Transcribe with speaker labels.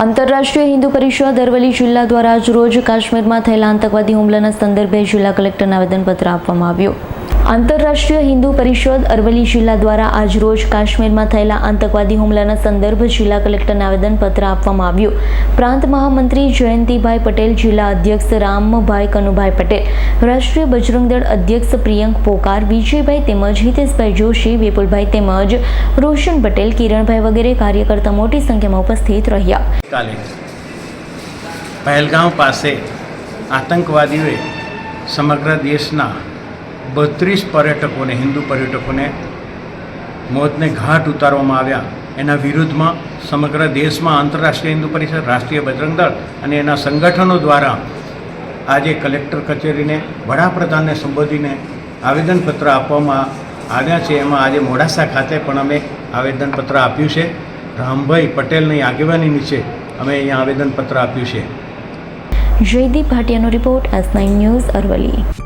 Speaker 1: આંતરરાષ્ટ્રીય હિન્દુ પરિષદ અરવલ્લી જિલ્લા દ્વારા આજરોજ કાશ્મીરમાં થયેલા આતંકવાદી હુમલાના સંદર્ભે જિલ્લા કલેક્ટરને આવેદનપત્ર આપવામાં આવ્યું. આંતરરાષ્ટ્રીય હિન્દુ પરિષદ અરવલ્લી જિલ્લા દ્વારા આજ રોજ કાશ્મીરમાં થયેલા આતંકવાદી હુમલાના સંદર્ભ જિલ્લા કલેક્ટરને આવેદનપત્ર આપવામાં આવ્યું. પ્રાંત મહામંત્રી જયંતિભાઈ પટેલ, જિલ્લા અધ્યક્ષ રામભાઈ કનુભાઈ પટેલ, રાષ્ટ્રીય બજરંગ દળ અધ્યક્ષ પ્રિયંક પોકાર, વિજયભાઈ તેમજ હિતેશભાઈ જોશી, વિપુલભાઈ તેમજ રોશન પટેલ, કિરણભાઈ વગેરે કાર્યકર્તા મોટી સંખ્યામાં ઉપસ્થિત રહ્યા.
Speaker 2: પહેલગાંવ પાસે આતંકવાદીઓએ સમગ્ર દેશના બત્રીસ પર્યટકોને, હિન્દુ પર્યટકોને મોતને ઘાટ ઉતારવામાં આવ્યા. એના વિરુદ્ધમાં સમગ્ર દેશમાં આંતરરાષ્ટ્રીય હિન્દુ પરિષદ, રાષ્ટ્રીય બજરંગ દળ અને એના સંગઠનો દ્વારા આજે કલેક્ટર કચેરીને, વડાપ્રધાનને સંબોધીને આવેદનપત્ર આપવામાં આવ્યા છે. એમાં આજે મોડાસા ખાતે પણ અમે આવેદનપત્ર આપ્યું છે. રામભાઈ પટેલની આગેવાની નીચે અમે અહીંયા આવેદનપત્ર આપ્યું છે.
Speaker 1: Jaydeep ભાટિયાનો report S nine news Aravalli.